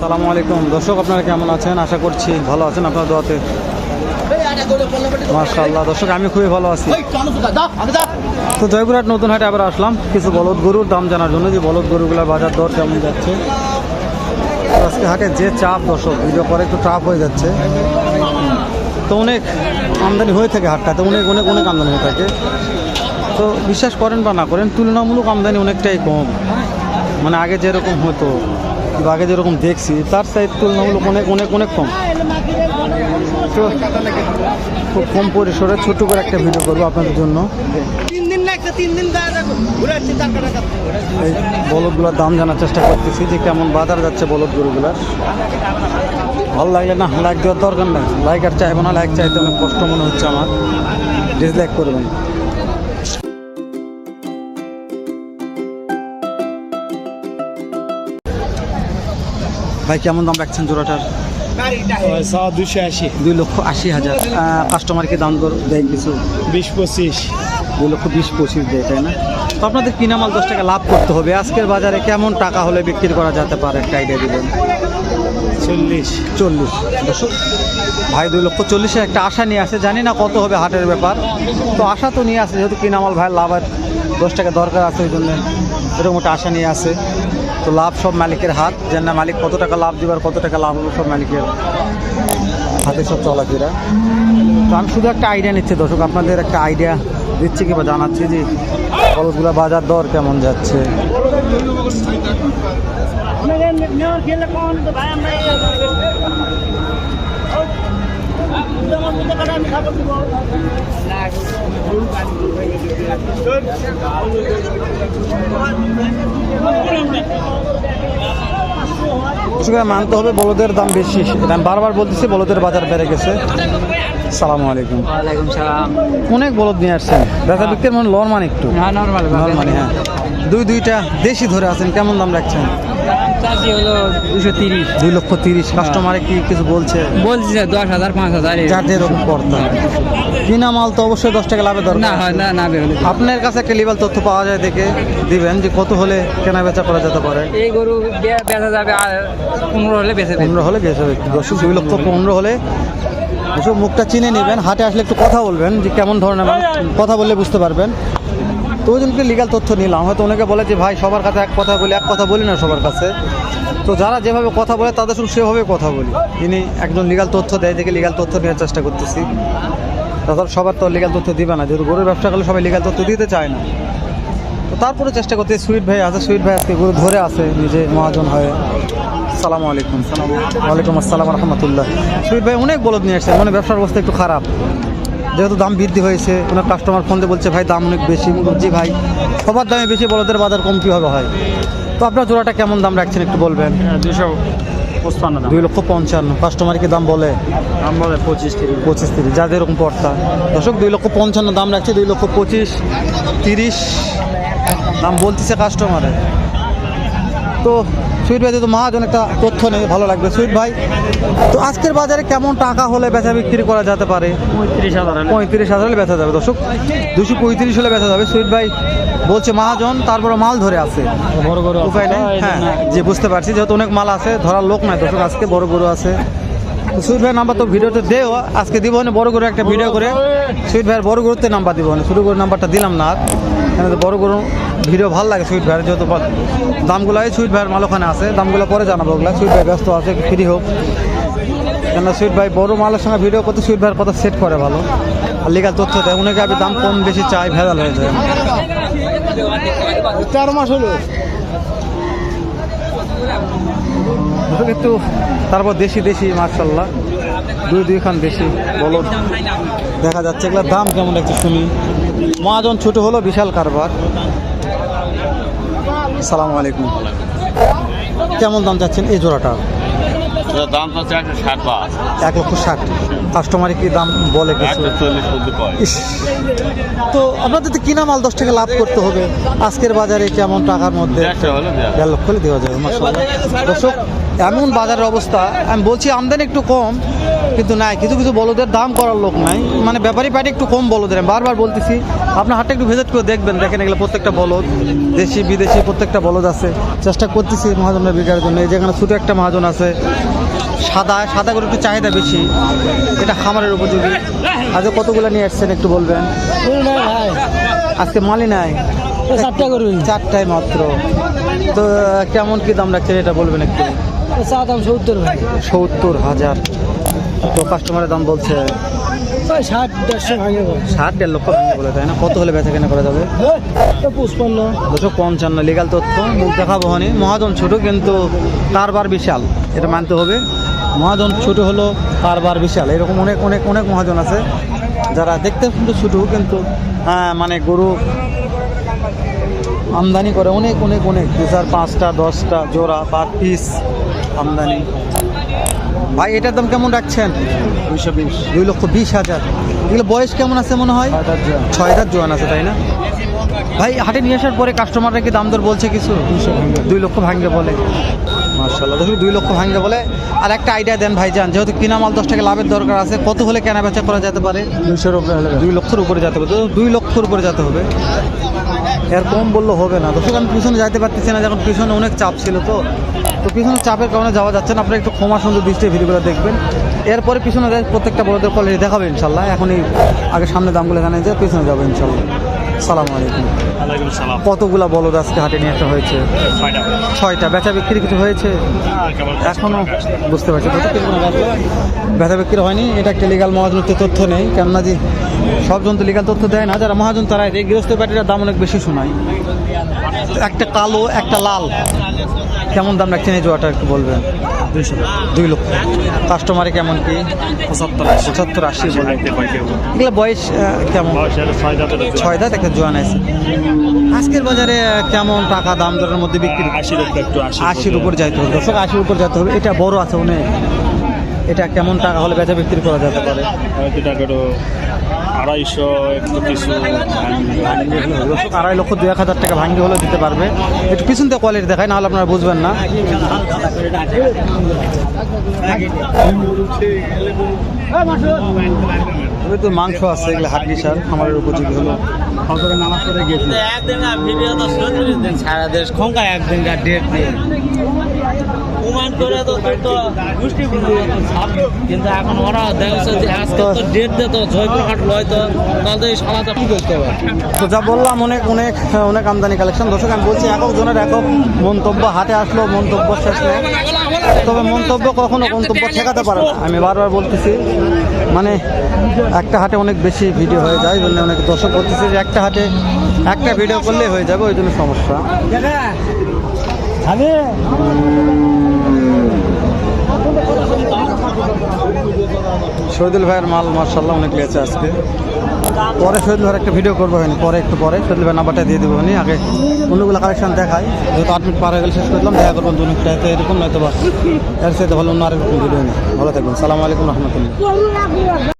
সালামু আলাইকুম। দর্শক, আপনারা কেমন আছেন? আশা করছি ভালো আছেন আপনার দোয়াতে। মার্শাল্লাহ দর্শক, আমি খুবই ভালো আছি। তো জয়পুরহাট নতুন হাটে আবার আসলাম। কিছু বলদ গরুর দাম জানার জন্য যে বলদ গরুগুলোর বাজার দর কেমন যাচ্ছে। আজকে হাটে যে চাপ, দর্শক, ভিডিও পরে একটু চাপ হয়ে যাচ্ছে। তো অনেক আমদানি হয়ে থাকে হাটটাতে, অনেক অনেক অনেক আমদানি হয়ে থাকে। তো বিশ্বাস করেন বা না করেন, তুলনামূলক আমদানি অনেকটাই কম। মানে আগে যেরকম হতো। আগে যেরকম দেখছি তার সাইড তুলনামূলক অনেক অনেক অনেক কম। তো খুব কম পরিসরে ছোট করে একটা ভিডিও করব আপনাদের জন্য। এই বলদগুলোর দাম জানার চেষ্টা করতেছি যে কেমন বাজার যাচ্ছে বলদ গরুগুলার ভালো লাগলে না লাইক দেওয়ার দরকার নাই। লাইক আর চাইব না লাইক চাইতে অনেক কষ্ট মনে হচ্ছে আমার। ডিসলাইক করবেন। ভাই কেমন দাম রাখছেন জোড়াটার? দুশো আশি। দুই লক্ষ আশি হাজার। কাস্টমারকে দাম দেয় কিছু? বিশ পঁচিশ। দুই লক্ষ বিশ পঁচিশ দেয় তাই না? তো আপনাদের কিনা মাল দশ টাকা লাভ করতে হবে। আজকের বাজারে কেমন টাকা হলে বিক্রি করা যেতে পারে? একটা আইডিয়া দিবেন। চল্লিশ। চল্লিশ। দর্শক ভাই দুই লক্ষ চল্লিশে একটা আশা নিয়ে আসে। জানি না কত হবে হাটের ব্যাপার। তো আশা তো নিয়ে আসে যেহেতু কিনামাল ভাই লাভের দশ টাকা দরকার আছে ওই জন্য এরকম একটা আশা নিয়ে আসে। তো লাভ সব মালিকের হাত। যেন না মালিক কত টাকা লাভ দিবার কত টাকা লাভ হবে সব মালিকের হাতে সব চলাফেরা। তো আমি শুধু একটা আইডিয়া নিচ্ছি দর্শক, আপনাদের একটা আইডিয়া দিচ্ছি কিংবা জানাচ্ছি যে কলসগুলো বাজার দর কেমন যাচ্ছে। সেখানে মানতে হবে বলদের দাম বেশি। আমি বারবার বলতেছি বলদের বাজার বেড়ে গেছে। সালামু আলাইকুম। ওয়ালাইকুম সালাম। অনেক বলদ নিয়ে আসছেন। ব্যথা বিক্রির মানে লরমান একটু। হ্যাঁ নর্মাল নরমালি হ্যাঁ। দুই দুইটা দেশি ধরে আছেন কেমন দাম রাখছেন? চাষি হলো দুশো তিরিশ। দুই লক্ষ তিরিশ কাস্টমারে কি কিছু বলছে? বলছি স্যার দশ হাজার পাঁচ হাজার যার যেরকম পড়তা কিনা মাল তো অবশ্যই দশ টাকা লাভের না হয় না না বেরোলে। আপনার কাছে একটা লিবাল তথ্য পাওয়া যায় দেখে দিবেন যে কত হলে কেনা বেচা করা যেতে পারে। এই গরু বেচা যাবে পনেরো হলে বেচে পনেরো হলে বেশি হবে দশ দুই লক্ষ পনেরো হলে এসব মুখটা চিনে নেবেন হাটে আসলে একটু কথা বলবেন যে কেমন ধরনের কথা বললে বুঝতে পারবেন। তো ওই জন্য লিগাল তথ্য নিলাম। হয়তো অনেকে বলে যে ভাই সবার কাছে এক কথা বলি এক কথা বলি না সবার কাছে। তো যারা যেভাবে কথা বলে তাদের সঙ্গে সেভাবে কথা বলি। তিনি একজন লিগাল তথ্য দেয় দেখে লিগাল তথ্য নেওয়ার চেষ্টা করতেছি। তাছাড়া সবার তো লিগাল তথ্য দিবে না। যেহেতু গরুর ব্যবসা করলে সবাই লিগাল তথ্য দিতে চায় না। তো তারপরে চেষ্টা করতে সুইট ভাই আছে সুইট ভাই আজকে গরু ধরে আছে নিজে মহাজন হয়ে। সালামু আলাইকুম। ওয়ালাইকুম আসসালাম রহমতুল্লাহ। সুইট ভাই অনেক বলদ নিয়ে আসছে মানে ব্যবসার অবস্থা একটু খারাপ। যেহেতু দাম বৃদ্ধি হয়েছে ওনার কাস্টমার ফোন দিয়ে বলছে ভাই দাম অনেক বেশি। জি ভাই সবার দামে বেশি বলদের বাজার কম কীভাবে হয়? তো আপনার জোড়াটা কেমন দাম রাখছেন একটু বলবেন? দুশো পঁচপান্ন দুই লক্ষ পঞ্চান্ন। কাস্টমারকে দাম বলে? দাম বলে পঁচিশ তিরিশ। পঁচিশ তিরিশ যাদের এরকম পড়তা দর্শক দুই লক্ষ পঞ্চান্ন দাম রাখছে দুই লক্ষ পঁচিশ তিরিশ। দাম বলতেছে কাস্টমারে তো সুইট ভাই তো মহাজন একটা তথ্য নেই ভালো লাগবে। সুইট ভাই তো আজকের বাজারে কেমন টাকা হলে বেচা বিক্রি করা যেতে পারে? পঁয়ত্রিশ হাজার হলে। পঁয়ত্রিশ হাজার হলে বেচা যাবে। দর্শক দুশো পঁয়ত্রিশ হলে বেচা যাবে। সুইট ভাই বলছে মহাজন তারপরে মাল ধরে আছে। উপায় নেই? হ্যাঁ যে বুঝতে পারছি যেহেতু অনেক মাল আছে ধরার লোক নাই। দর্শক আজকে বড় গরু আছে। সুইট ভাইয়ের নাম্বার তো ভিডিওতে দেও আজকে দিব না বড় গরু একটা ভিডিও করে। সুইট ভাইয়ের বড় গরুতে নাম্বার দিব না। ছোটো গরুর নাম্বারটা দিলাম না আর। বড় গরু ভিডিও ভালো লাগে সুইট ভাইয়ের দামগুলো এই সুইট ভাইয়ের মাল ওখানে আছে। দামগুলো পরে জানাব ওগুলো। সুইট ভাই ব্যস্ত আছে ফ্রি হোক। কেন সুইট ভাই বড় মালের সঙ্গে ভিডিও করতে সুইট ভাইয়ের কথা সেট করে ভালো। আর লিগাল তথ্য দেয়। উনাকে আমি দাম কম বেশি চাই ভেজাল হয়ে যায়। চার মাস হলো। কিন্তু তারপর দেশি দেশি মার্শাল্লাহ দুই দুই খান দেশি। বলো। দেখা যাচ্ছে এগুলোর দাম কেমন একটু শুনি মহাজন ছোট হলো বিশাল কারবার। সালাম আলাইকুম। কেমন দাম চাচ্ছেন এই জোড়াটা? দাম চাচ্ছে একশো ষাট এক লক্ষ ষাট। কাস্টমারে কি দাম বলে কিছু? ইস, তো আপনাদের তো কিনা মাল দশ টাকা লাভ করতে হবে। আজকের বাজারে কেমন টাকার মধ্যে? দেড়শো হলে দেওয়া দেড় লক্ষ হলে দেওয়া যাবে দর্শক এমন বাজারের অবস্থা। আমি বলছি আমদানি একটু কম কিন্তু নাই কিছু কিছু বলদের দাম করার লোক নাই। মানে ব্যাপারী পাটি একটু কম বলদের। আমি বারবার বলতেছি আপনার হাটটা একটু ভিজিট করে দেখবেন। দেখেন এগুলো প্রত্যেকটা বলদ দেশি বিদেশি প্রত্যেকটা বলদ আছে। চেষ্টা করতেছি মহাজনের বিকার জন্য। এই যেখানে ছোটো একটা মহাজন আছে সাদা সাদা করে একটু চাহিদা বেশি। এটা খামারের উপযোগী। আজকে কতগুলো নিয়ে আসছেন একটু বলবেন? আজকে মালই নাই। চারটা করবি চারটায় মাত্র। তো কেমন কি দাম রাখছেন এটা বলবেন একটু? চা দাম সত্তর সত্তর হাজার। তো কাস্টমারের দাম বলছে? ষাট দেড়শো ভাঙে ষাট দেড় লক্ষ ভেঙে বলে তাই না? কত হলে বেচা কেনা করা যাবে? পুষ্পান্ন দুশো পঞ্চান্ন লিগাল তথ্য। মুখ দেখাবো হনি মহাজন ছোট কিন্তু কারবার বিশাল। এটা মানতে হবে। মহাজন ছোট হলো কারবার বিশাল। এরকম অনেক অনেক অনেক মহাজন আছে। যারা দেখতে কিন্তু ছোট কিন্তু হ্যাঁ মানে গরু আমদানি করে অনেক অনেক অনেক। দু চার পাঁচটা দশটা জোড়া পার পিস আমদানি। ভাই এটার দাম কেমন রাখছেন? দুইশো বিশ। দুই লক্ষ বিশ হাজার। এগুলো বয়স কেমন আছে মনে হয়? ছয় হাজার জোয়ান আছে তাই না? ভাই হাটে নিয়ে আসার পরে কাস্টমাররা কি দাম দর বলছে কিছু? দুই লক্ষ ভাঙ্গে বলে। মার্শাল্লাহ দেখুন দুই লক্ষ ভাঙ্গে বলে। আর একটা আইডিয়া দেন ভাইজান যেহেতু কিনা মাল দশ টাকা লাভের দরকার আছে কত হলে কেনা বেচা করা যেতে পারে? দুইশোর উপরে হলে দুই লক্ষের উপরে যেতে হবে। তো দুই লক্ষর উপরে যেতে হবে। এর কম বললে হবে না। দর্শক আমি পিছনে যাইতে পারতেছি না যখন পিছনে অনেক চাপ ছিল তো। তো পিছনে চাপের কারণে যাওয়া যাচ্ছে না। আপনারা একটু ক্ষমা সুন্দর দৃষ্টি ভিডিওগুলো দেখবেন। এরপরে পিছনে যাই প্রত্যেকটা বড়দের কলেজে দেখাবে ইনশাল্লাহ এখনই আগে সামনে দামগুলো জানাই যে পিছনে যাব ইনশাল্লাহ সালাম আলাইকুম। কতগুলা বলদ আজকে হাটে নিয়ে আসা হয়েছে? ছয়টা। বেচা বিক্রি কিছু হয়েছে? এখনও? বুঝতে পারছি। বেচা বিক্রি হয়নি? এটা একটা লিগাল মহাজনের তো তথ্য নেই। কেননা যে সব জন তো লিগাল তথ্য দেয় না। যারা মহাজন তারা এই গৃহস্থ পার্টির দাম অনেক বেশি শোনায়। একটা কালো একটা লাল। কেমন দাম রাখছেন এই জোয়াটা একটু বলবেন? দুই লক্ষ কাস্টমারে কেমন কি? পঁচাত্তর পঁচাত্তর আশি বলে। এগুলো বয়স কেমন? ছয় দাঁত একটা জোয়ান আছে। আজকের বাজারে কেমন টাকা দাম দরের মধ্যে বিক্রি? আশির উপর যাইতে হবে। দর্শক আশির উপর যাইতে হবে। এটা বড় আছে অনেক। এটা কেমন টাকা হলে বেচা বিক্রি করা যেতে পারে? আড়াইশো একটু কিছু আড়াই লক্ষ দুই এক হাজার টাকা ভাঙ্গি হলেও দিতে পারবে। একটু পিছন থেকে কোয়ালিটি দেখায় নাহলে আপনারা বুঝবেন না। তো মাংস আছে এগুলো হাট বিশাল খামারের উপযোগী হলো। একদিন সারা দেশ খঙ্কা একদিন ডেট প্রমাণ করে তো তুই তো গোষ্ঠী কিন্তু এখন ওরা দেখছ যে আজকে তো ডেট দে তো জয়পুরহাট লয় তো তাহলে এই সালাটা কি করতে হবে তো যা বললাম অনেক অনেক অনেক আমদানি কালেকশন দর্শক আমি বলছি একক জনের একক মন্তব্য হাটে আসলো মন্তব্য শেষ নেই তবে মন্তব্য কখনো গন্তব্য ঠেকাতে পারে না। আমি বারবার বলতেছি মানে একটা হাটে অনেক বেশি ভিডিও হয়ে যায় ওই জন্য অনেক দর্শক বলতেছে যে একটা হাটে একটা ভিডিও করলেই হয়ে যাবে ওই জন্য সমস্যা। শহীদুল ভাইয়ের মাল মার্শাল্লাহ অনেক লেগেছে আজকে। পরে শহীদুল ভাইয়ের একটা ভিডিও করব হয়নি পরে একটু পরে। শহীদুল ভাই নাম্বারটা দিয়ে দেবো হয়নি আগে অন্যগুলো কালেকশন দেখাই। যেহেতু আট মিনিট পার হয়ে গেলে, শেষ করলাম। দেখা করবেন দু মিনিট এরকম নয়তো বা এর সাথে ভালো অন্য আরেকরকম ভিডিও নেই ভালো থাকবেন। সালাম আলাইকুম রহমতুল্লাহ।